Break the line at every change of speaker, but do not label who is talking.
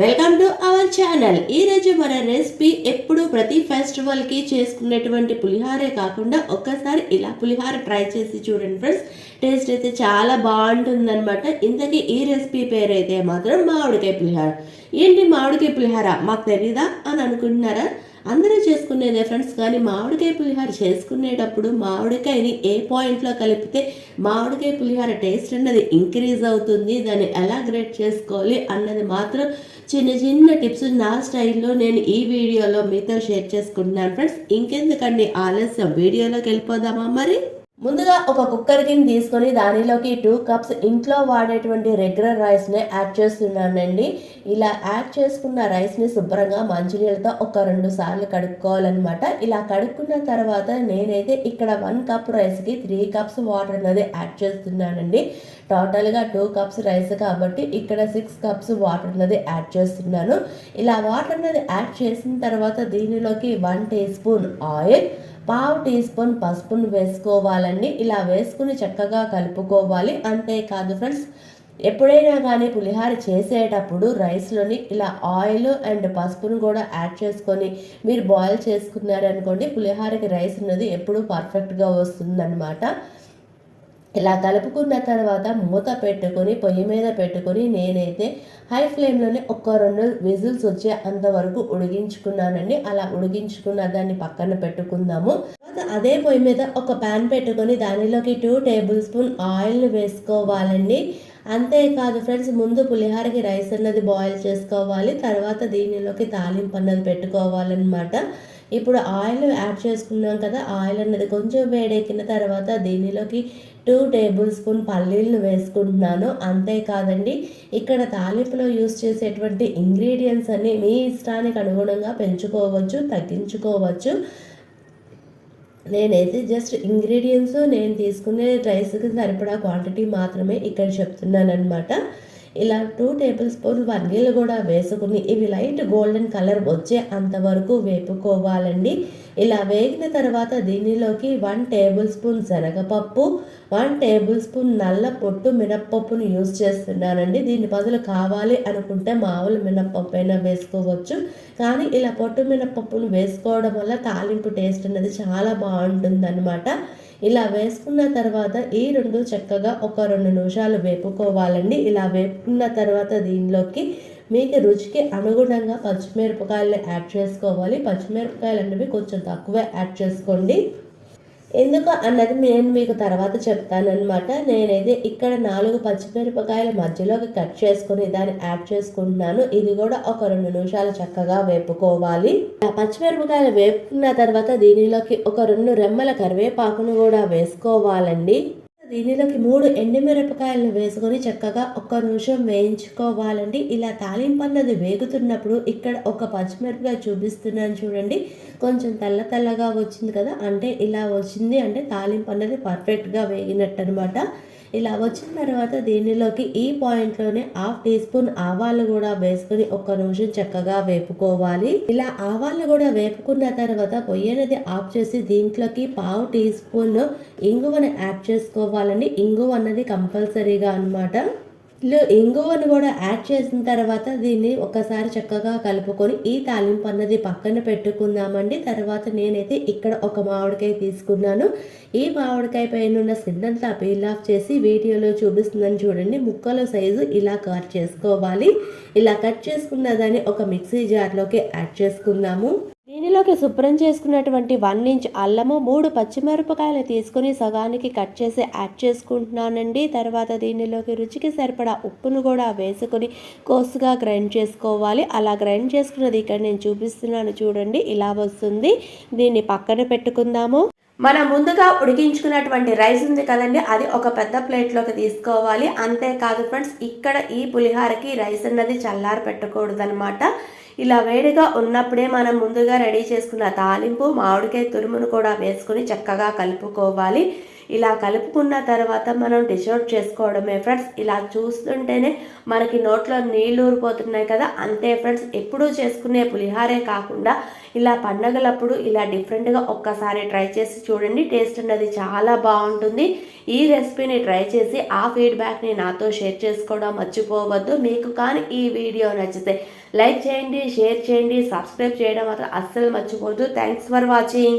Welcome to our channel ఈరోజు మన recipe ఎప్పుడు ప్రతి ఫెస్టివల్కి చేసుకునేటువంటి పులిహారే కాకుండా ఒక్కసారి ఇలా పులిహార ట్రై చేసి చూడండి ఫ్రెండ్స్ టేస్ట్ అయితే చాలా బాగుంటుందన్నమాట. ఇంతకీ ఈ రెసిపీ పేరు అయితే మాత్రం మామిడికాయ పులిహార. ఏంటి మామిడికాయ పులిహార? మాకు తెలీదా అని అనుకుంటున్నారా? అందరూ చేసుకునేదే ఫ్రెండ్స్ కానీ మామిడికాయ పులిహార చేసుకునేటప్పుడు మామిడికాయని ఏ పాయింట్లో కలిపితే మామిడికాయ పులిహార టేస్ట్ అన్నది ఇంక్రీజ్ అవుతుంది దాన్ని ఎలా గ్రేట్ చేసుకోవాలి అన్నది మాత్రం చిన్న చిన్న టిప్స్ నా స్టైల్లో నేను ఈ వీడియోలో మీతో షేర్ చేసుకుంటున్నాను. ఫ్రెండ్స్ ఇంకెందుకండి ఆలస్యం వీడియోలోకి వెళ్ళిపోదామా మరి? ముందుగా ఒక కుక్కర్ గిన్నె తీసుకొని దానిలోకి టూ కప్స్ ఇంట్లో వాడేటువంటి రెగ్యులర్ రైస్ని యాడ్ చేస్తున్నానండి. ఇలా యాడ్ చేసుకున్న రైస్ని శుభ్రంగా మంచినీళ్ళతో ఒక రెండు సార్లు కడుక్కోవాలన్నమాట. ఇలా కడుక్కున్న తర్వాత నేనైతే ఇక్కడ వన్ కప్ రైస్కి త్రీ కప్స్ వాటర్ అనేది యాడ్ చేస్తున్నానండి. టోటల్గా టూ కప్స్ రైస్ కాబట్టి ఇక్కడ సిక్స్ కప్స్ వాటర్ అనేది యాడ్ చేస్తున్నాను. ఇలా వాటర్ అనేది యాడ్ చేసిన తర్వాత దీనిలోకి వన్ టీ స్పూన్ ఆయిల్ పావు టీ స్పూన్ పసుపును వేసుకోవాలండి. ఇలా వేసుకుని చక్కగా కలుపుకోవాలి. అంతేకాదు ఫ్రెండ్స్ ఎప్పుడైనా కానీ పులిహార చేసేటప్పుడు రైస్లోని ఇలా ఆయిల్ అండ్ పసుపును కూడా యాడ్ చేసుకొని మీరు బాయిల్ చేసుకున్నారనుకోండి పులిహారకి రైస్ ఉన్నది ఎప్పుడూ పర్ఫెక్ట్గా వస్తుందన్నమాట. ఇలా కలుపుకున్న తర్వాత మూత పెట్టుకొని పొయ్యి మీద పెట్టుకొని నేనైతే హై ఫ్లేమ్లోనే ఒక రెండు విజిల్స్ వచ్చే అంతవరకు ఉడిగించుకున్నానండి అలా ఉడిగించుకున్న దాన్ని పక్కన పెట్టుకుందాము. అదే పొయ్యి మీద ఒక ప్యాన్ పెట్టుకొని దానిలోకి టూ టేబుల్ స్పూన్ ఆయిల్ వేసుకోవాలండి. అంతేకాదు ఫ్రెండ్స్ ముందు పులిహారకి రైస్ అన్నది బాయిల్ చేసుకోవాలి. తర్వాత దీనిలోకి తాలింపు అన్నది పెట్టుకోవాలన్నమాట. ఇప్పుడు ఆయిల్ యాడ్ చేసుకున్నాం కదా ఆయిల్ అనేది కొంచెం వేడెక్కిన తర్వాత దీనిలోకి టూ టేబుల్ స్పూన్ పల్లీలను వేసుకుంటున్నాను. అంతేకాదండి ఇక్కడ తాలింపులో యూస్ చేసేటువంటి ఇంగ్రీడియంట్స్ అన్ని మీ ఇష్టానికి అనుగుణంగా పెంచుకోవచ్చు తగ్గించుకోవచ్చు. నేనైతే జస్ట్ ఇంగ్రీడియంట్స్ నేను తీసుకునే రైస్కి సరిపడా క్వాంటిటీ మాత్రమే ఇక్కడ చెప్తున్నాను అనమాట ఇలా టూ టేబుల్ స్పూన్ వన్నీళ్ళు కూడా వేసుకుని ఇవి లైట్ గోల్డెన్ కలర్ వచ్చే అంతవరకు వేపుకోవాలండి. ఇలా వేగిన తర్వాత దీనిలోకి వన్ టేబుల్ స్పూన్ శనగపప్పు వన్ టేబుల్ స్పూన్ నల్ల పొట్టు మినప్పప్పును యూస్ చేస్తున్నానండి. దీని బదులు కావాలి అనుకుంటే మామూలు మినప్పప్పు అయినా వేసుకోవచ్చు. కానీ ఇలా పొట్టు మినప్పప్పును వేసుకోవడం వల్ల తాలింపు టేస్ట్ అనేది చాలా బాగుంటుంది ఇలా వేసుకున్న తర్వాత ఈ రెండు చక్కగా ఒక రెండు నిమిషాలు వేపుకోవాలండి. ఇలా వేపుకున్న తర్వాత దీనిలోకి మీకు రుచికి అనుగుణంగా పచ్చిమిరపకాయలు యాడ్ చేసుకోవాలి. పచ్చిమిరపకాయలు అనేవి కొంచెం తక్కువే యాడ్ చేసుకోండి. ఎందుకు అన్నది నేను మీకు తర్వాత చెప్తానమాట నేనైతే ఇక్కడ నాలుగు పచ్చిమిరపకాయల మధ్యలోకి కట్ చేసుకుని దాన్ని యాడ్ చేసుకుంటున్నాను. ఇది కూడా ఒక రెండు నిమిషాలు చక్కగా వేపుకోవాలి. ఆ పచ్చిమిరపకాయలు వేపుకున్న తర్వాత దీనిలోకి ఒక రెండు రెమ్మల కరివేపాకును కూడా వేసుకోవాలండి. దీనిలోకి మూడు ఎండుమిరపకాయలను వేసుకొని చక్కగా ఒక్క నిమిషం వేయించుకోవాలండి. ఇలా తాలింపు అన్నది వేగుతున్నప్పుడు ఇక్కడ ఒక పచ్చిమిరపకాయ చూపిస్తున్నాను చూడండి. కొంచెం తెల్ల తెల్లగా వచ్చింది కదా అంటే ఇలా వచ్చింది అంటే తాలింపు అన్నది పర్ఫెక్ట్గా వేగినట్టు అనమాట ఇలా వచ్చిన తర్వాత దీనిలోకి ఈ పాయింట్లోనే హాఫ్ టీ స్పూన్ ఆవాలు కూడా వేసుకొని ఒక్క నిమిషం చక్కగా వేపుకోవాలి. ఇలా ఆవాలు కూడా వేపుకున్న తర్వాత పొయ్యి అనేది ఆఫ్ చేసి దీంట్లోకి పావు టీ స్పూన్ ఇంగువను యాడ్ చేసుకోవాలండి. ఇంగువ అన్నది కంపల్సరీగా అనమాట ఇంగువను కూడా యాడ్ చేసిన తర్వాత దీన్ని ఒకసారి చక్కగా కలుపుకొని ఈ తాలింపు అన్నది పక్కన పెట్టుకుందామండి. తర్వాత నేనైతే ఇక్కడ ఒక మామిడికాయ తీసుకున్నాను. ఈ మామిడికాయ పైన ఉన్న సిన్నంతా పీల్ ఆఫ్ చేసి వీడియోలో చూపిస్తుందని చూడండి. ముక్కల సైజు ఇలా కట్ చేసుకోవాలి. ఇలా కట్ చేసుకున్న దాన్ని ఒక మిక్సీ జార్లోకి యాడ్ చేసుకుందాము. దీనిలోకి శుభ్రం చేసుకున్నటువంటి వన్ ఇంచ్ అల్లము మూడు పచ్చిమిరపకాయలు తీసుకుని సగానికి కట్ చేసి యాడ్ చేసుకుంటున్నానండి. తర్వాత దీనిలోకి రుచికి సరిపడా ఉప్పును కూడా వేసుకొని కోసుగా గ్రైండ్ చేసుకోవాలి. అలా గ్రైండ్ చేసుకున్నది ఇక్కడ నేను చూపిస్తున్నాను చూడండి ఇలా వస్తుంది. దీన్ని పక్కన పెట్టుకుందాము. మనం ముందుగా ఉడికించుకున్నటువంటి రైస్ ఉంది కదండి అది ఒక పెద్ద ప్లేట్లోకి తీసుకోవాలి. అంతేకాదు ఫ్రెండ్స్ ఇక్కడ ఈ పులిహారకి రైస్ అన్నది చల్లారి పెట్టకూడదనమాట ఇలా వేడిగా ఉన్నప్పుడే మనం ముందుగా రెడీ చేసుకున్న తాలింపు మామిడికాయ తురుమును కూడా వేసుకుని చక్కగా కలుపుకోవాలి. ఇలా కలుపుకున్న తర్వాత మనం డిషౌట్ చేసుకోవడమే. ఫ్రెండ్స్ ఇలా చూస్తుంటేనే మనకి నోట్లో నీళ్ళు ఊరిపోతున్నాయి కదా. అంతే ఫ్రెండ్స్ ఎప్పుడూ చేసుకునే పులిహారే కాకుండా ఇలా పండగలప్పుడు ఇలా డిఫరెంట్గా ఒక్కసారి ట్రై చేసి చూడండి. టేస్ట్ అన్నది చాలా బాగుంటుంది. ఈ రెసిపీని ట్రై చేసి ఆ ఫీడ్బ్యాక్ని నాతో షేర్ చేసుకోవడం మర్చిపోవద్దు. మీకు కానీ ఈ వీడియో నచ్చితే లైక్ చేయండి షేర్ చేయండి సబ్స్క్రైబ్ చేయడం మాత్రం అస్సలు మర్చిపోవద్దు. Thanks for watching.